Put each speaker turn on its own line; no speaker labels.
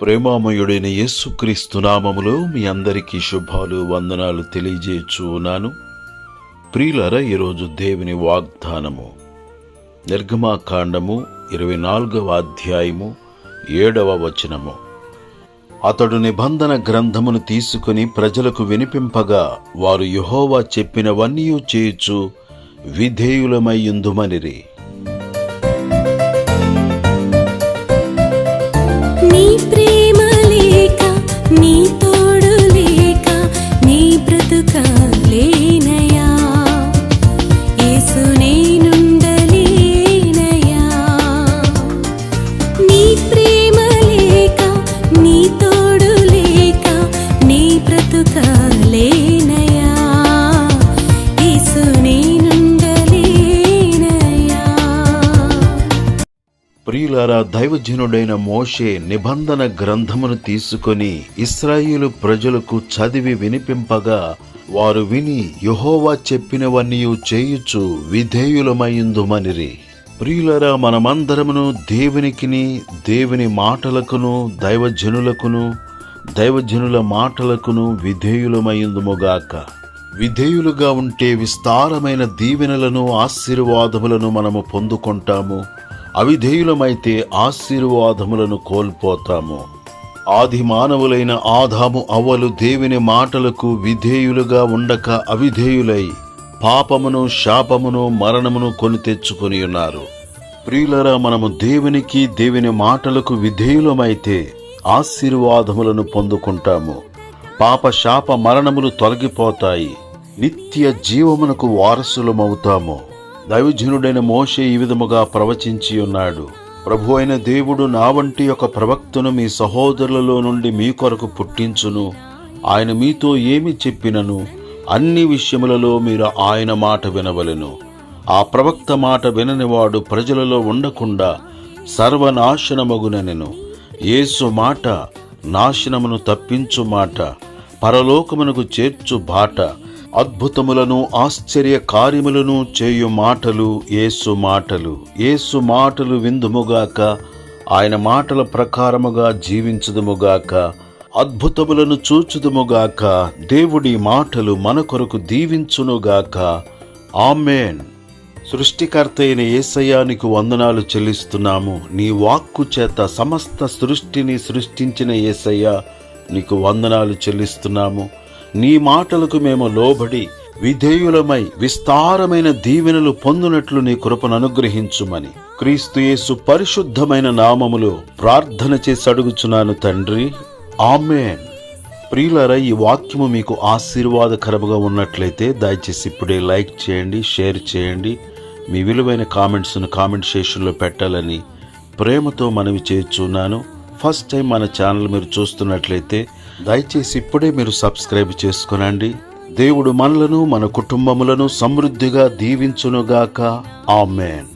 ప్రేమామయుడైన యేసుక్రీస్తు నామములో మీ అందరికీ శుభాలు వందనాలు తెలియజేయచ్చు ఉన్నాను ప్రియులర ఈరోజు దేవుని వాగ్దానము. నిర్గమాకాండము ఇరవై నాలుగవ అధ్యాయము ఏడవ వచనము. అతడు నిబంధన గ్రంథమును తీసుకుని ప్రజలకు వినిపింపగా వారు యుహోవా చెప్పినవన్నీ చేయుచు విధేయులమయ్యుందుమనిరి
నీ తోడు లేక నీ బ్రతుకాలేనయా
ప్రియులారా దైవజనుడైన మోషే నిబంధన గ్రంథమును తీసుకొని ఇస్రాయిలు ప్రజలకు చదివి వినిపింపగా వారు విని యహోవా చెప్పినవన్నీ చేయుచు విధేయులమైందుమనిరి ప్రియులరా మనమందరమును దేవునికిని దేవుని మాటలకును దైవజనులకును దైవజనుల మాటలకును విధేయులమైందుముగాక విధేయులుగా ఉంటే విస్తారమైన దీవెనలను ఆశీర్వాదములను మనము పొందుకుంటాము. అవిధేయులమైతే ఆశీర్వాదములను కోల్పోతాము. ఆది మానవులైన ఆదాము అవ్వలు దేవుని మాటలకు విధేయులుగా ఉండక అవిధేయులై పాపమును శాపమును మరణమును కొని తెచ్చుకొని ఉన్నారు. ప్రియులరా మనము దేవునికి దేవుని మాటలకు విధేయులమైతే ఆశీర్వాదములను పొందుకుంటాము. పాప శాప మరణములు తొలగిపోతాయి. నిత్య జీవమునకు వారసులమవుతాము. దైవజనుడైన మోషే ఈ విధముగా ప్రవచించి ఉన్నాడు. ప్రభు అయిన దేవుడు నా వంటి ఒక ప్రవక్తను మీ సహోదరులలో నుండి మీ కొరకు పుట్టించును. ఆయన మీతో ఏమి చెప్పినను అన్ని విషయములలో మీరు ఆయన మాట వినవలెను. ఆ ప్రవక్త మాట విననివాడు ప్రజలలో ఉండకుండా సర్వనాశనమగునెను యేసు మాట నాశనమును తప్పించు మాట పరలోకమునకు చేర్చు బాట అద్భుతములను ఆశ్చర్య కార్యములను చేయు మాటలు ఏసు మాటలు. ఏసు మాటలు విందుముగాక ఆయన మాటల ప్రకారముగా జీవించుదుముగాక అద్భుతములను చూచుదుముగాక దేవుడి మాటలు మన కొరకు దీవించునుగాక. ఆమెన్. సృష్టికర్త అయిన ఏసయానికి వందనాలు చెల్లిస్తున్నాము. నీ వాక్కు చేత సమస్త సృష్టిని సృష్టించిన ఏసయ్య నీకు వందనాలు చెల్లిస్తున్నాము. నీ మాటలకు మేము లోబడి విధేయులమై విస్తారమైన దీవెనలు పొందునట్లు నీ కృపను అనుగ్రహించుమని క్రీస్తుయేసు పరిశుద్ధమైన నామములో ప్రార్థన చేసి అడుగుచున్నాను తండ్రి. ఆమెన్. ప్రియులరా ఈ వాక్యము మీకు ఆశీర్వాదకరముగా ఉన్నట్లయితే దయచేసి ఇప్పుడే లైక్ చేయండి షేర్ చేయండి. మీ విలువైన కామెంట్స్ను కామెంట్ సెషన్లో పెట్టాలని ప్రేమతో మనవి చేస్తున్నాను. ఫస్ట్ టైం మన ఛానల్ మీరు చూస్తున్నట్లయితే దయచేసి ఇప్పుడే మీరు సబ్స్క్రైబ్ చేసుకునండి. దేవుడు మనలను మన కుటుంబములను సమృద్ధిగా దీవించునుగాక. ఆమెన్.